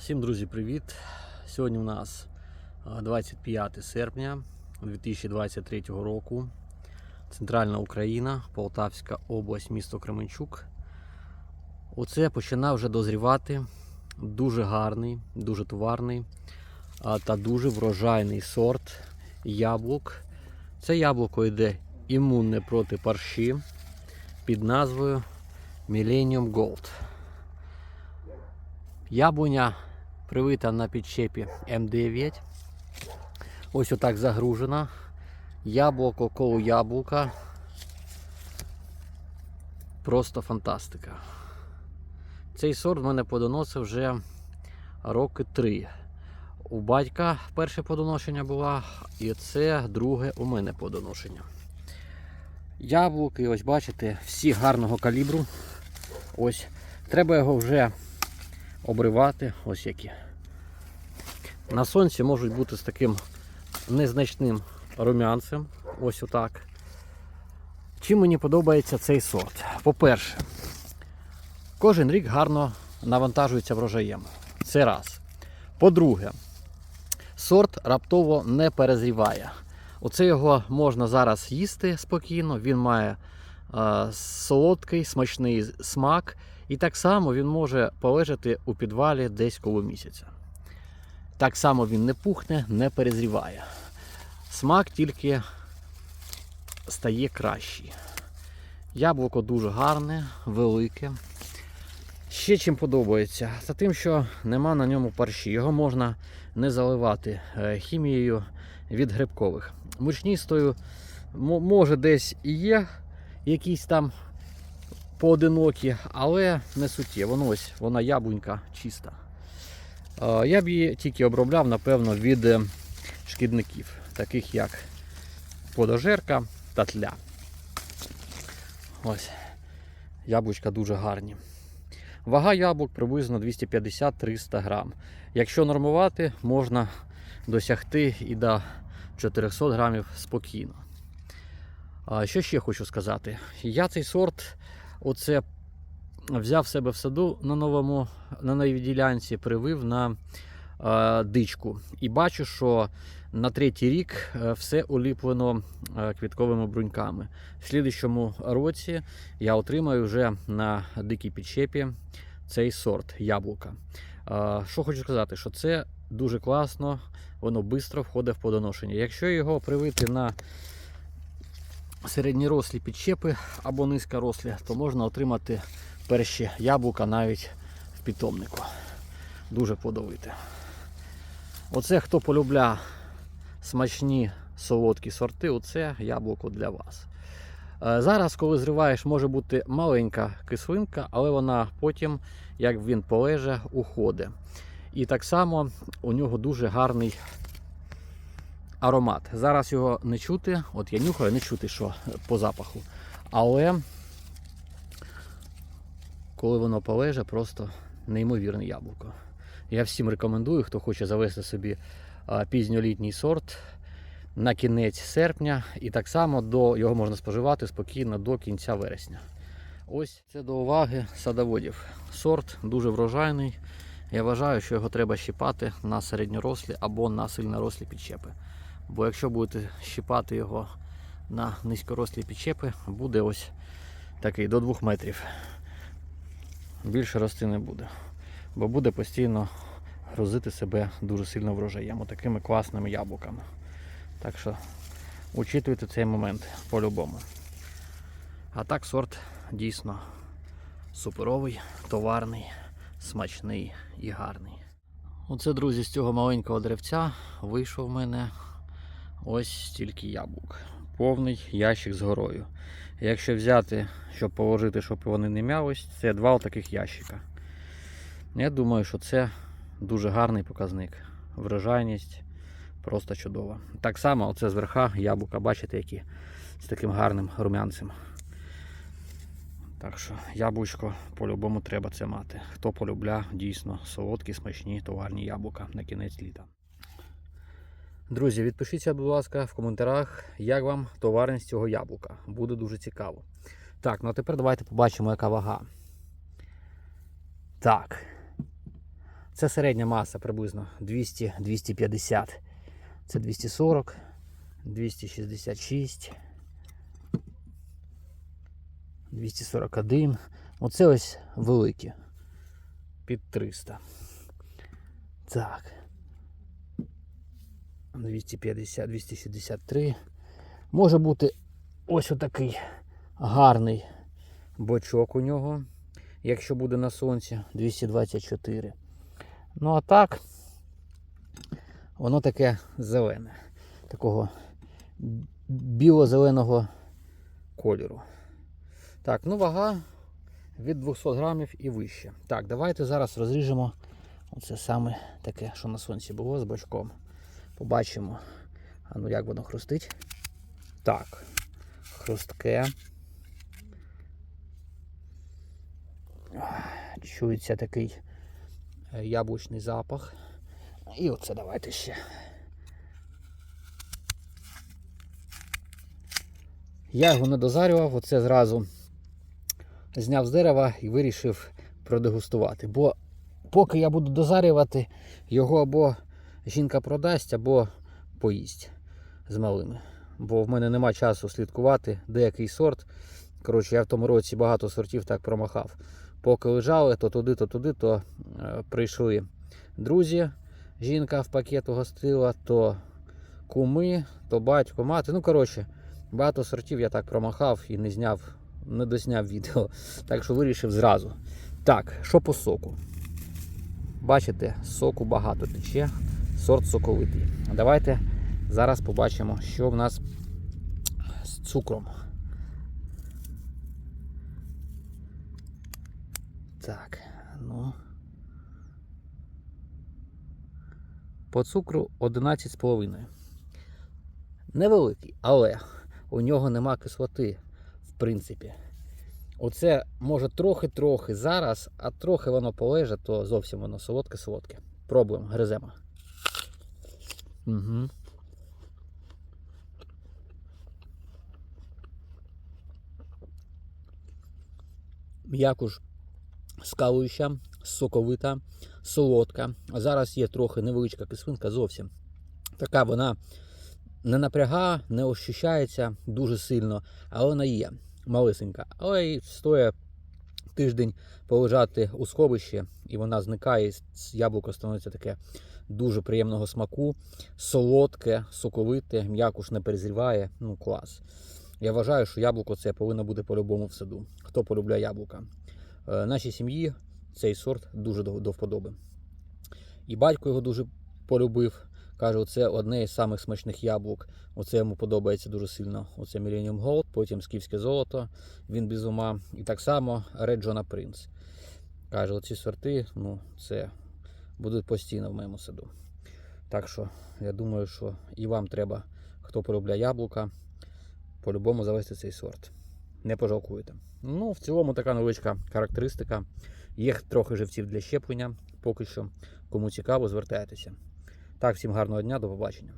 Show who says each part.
Speaker 1: Всім друзі, привіт! Сьогодні у нас 25 серпня 2023 року. Центральна Україна, Полтавська область, місто Кременчук. Оце починав вже дозрівати дуже гарний, дуже товарний та дуже врожайний сорт яблук. Це яблуко йде імунне проти парші під назвою Millennium Gold. Яблуня привита на підчепі М9. Ось отак загружена. Яблуко коло яблука. Просто фантастика. Цей сорт в мене подоносив вже роки три. У батька перше подоношення було, і це друге у мене подоношення. Яблуки, ось бачите, всі гарного калібру. Ось. Треба його вже обривати, ось які. На сонці можуть бути з таким незначним румянцем. Ось отак. Чим мені подобається цей сорт? По-перше, кожен рік гарно навантажується врожаєм. Це раз. По-друге, сорт раптово не перезріває. Оце його можна зараз їсти спокійно, він має е, солодкий, смачний смак. І так само він може полежати у підвалі десь коло місяця. Так само він не пухне, не перезріває. Смак тільки стає кращий. Яблуко дуже гарне, велике. Ще чим подобається, за тим, що нема на ньому парші. Його можна не заливати е, хімією від грибкових. Мучністою може десь і є якісь там поодинокі, але не суттєво. Ну ось вона яблунька чиста. Е, Я б її тільки обробляв, напевно, від е, шкідників, таких як подожерка та тля. Ось. Яблучка дуже гарні. Вага яблук приблизно 250-300 грам. Якщо нормувати, можна досягти і до 400 грамів спокійно. Що ще хочу сказати? Я цей сорт оце взяв себе в саду на новому на новій ділянці, привив на е, дичку. І бачу, що на третій рік е, все уліплено е, квітковими бруньками. В слідчому році я отримаю вже на дикій підчепі цей сорт яблука. Е, що хочу сказати, що це дуже класно, воно швидко входить в подоношення. Якщо його привити на середньорослі підчепи або низькорослі, то можна отримати перші яблука навіть в питомнику. Дуже плодовите. Оце хто полюбля смачні солодкі сорти, оце яблуко для вас. Е, Зараз, коли зриваєш, може бути маленька кислинка, але вона потім, як він полеже, уходить. І так само у нього дуже гарний аромат. Зараз його не чути, от я нюхаю, не чути, що по запаху. Але коли воно полеже, просто неймовірне яблуко. Я всім рекомендую, хто хоче завести собі пізньолітній сорт на кінець серпня, і так само до його можна споживати спокійно до кінця вересня. Ось це до уваги садоводів. Сорт дуже врожайний. Я вважаю, що його треба щипати на середньорослі або на сильнорослі підчепи. Бо якщо будете щипати його на низькорослі підчепи, буде ось такий до 2 метрів. Більше рости не буде. Бо буде постійно грузити себе дуже сильно врожаєм, такими класними яблуками. Так що учитуйте цей момент по-любому. А так сорт дійсно суперовий, товарний, смачний і гарний. Оце, друзі, з цього маленького деревця вийшов в мене ось стільки яблук. Повний ящик з горою. Якщо взяти, щоб положити, щоб вони не м'ялись, це два таких ящика. Я думаю, що це дуже гарний показник. Врожайність просто чудова. Так само, оце зверха яблука, бачите, які з таким гарним румянцем. Так що яблучко по-любому треба це мати. Хто полюбля дійсно солодкі, смачні товарні яблука на кінець літа. Друзі, відпишіться, будь ласка, в коментарях, як вам товарність цього яблука. Буде дуже цікаво. Так, ну а тепер давайте побачимо, яка вага. Так. Це середня маса приблизно 200-250. Це 240, 266, 241. Оце ось великі. Під 300. Так. 250, 263. Може бути ось отакий гарний бочок у нього, якщо буде на сонці 224. Ну а так, воно таке зелене, такого біло-зеленого кольору. Так, ну вага від 200 грамів і вище. Так, давайте зараз розріжемо оце саме таке, що на сонці було з бочком. Побачимо, а ну як воно хрустить. Так, хрустке. Чується такий е, яблучний запах. І оце давайте ще. Я його не дозарював, оце зразу зняв з дерева і вирішив продегустувати. Бо поки я буду дозарювати, його або жінка продасть, або поїсть з малими. Бо в мене нема часу слідкувати, де який сорт. Коротше, я в тому році багато сортів так промахав. Поки лежали, то туди, то туди, то е, прийшли друзі. Жінка в пакет угостила, то куми, то батько, мати. Ну, коротше, багато сортів я так промахав і не зняв, не дозняв відео. Так що вирішив зразу. Так, що по соку? Бачите, соку багато тече, сорт соковитий. Давайте зараз побачимо, що в нас з цукром. Так, ну. По цукру 11,5. Невеликий, але у нього нема кислоти, в принципі. Оце може трохи-трохи зараз, а трохи воно полеже, то зовсім воно солодке-солодке. Пробуємо, гриземо. Угу. М'якуш скалуюча, соковита, солодка. А зараз є трохи невеличка кислинка зовсім. Така вона не напрягає, не ощущається дуже сильно, але вона є малисенька. Але й стоїть тиждень полежати у сховищі, і вона зникає, яблуко становиться таке дуже приємного смаку, солодке, соковите, м'якуш не перезріває. Ну, клас. Я вважаю, що яблуко це повинно бути по-любому в саду. Хто полюбляє яблука. Е, Нашій сім'ї цей сорт дуже до, до вподоби. І батько його дуже полюбив. Каже, це одне із самих смачних яблук. Оце йому подобається дуже сильно. Оце Millennium Gold, потім скіфське золото, він без ума. І так само John Prince. Каже, оці сорти, ну, це будуть постійно в моєму саду. Так що я думаю, що і вам треба, хто полюбляє яблука, по-любому завести цей сорт. Не пожалкуєте. Ну, в цілому така невеличка характеристика. Є трохи живців для щеплення. Поки що. Кому цікаво, звертайтеся. Так, всім гарного дня, до побачення.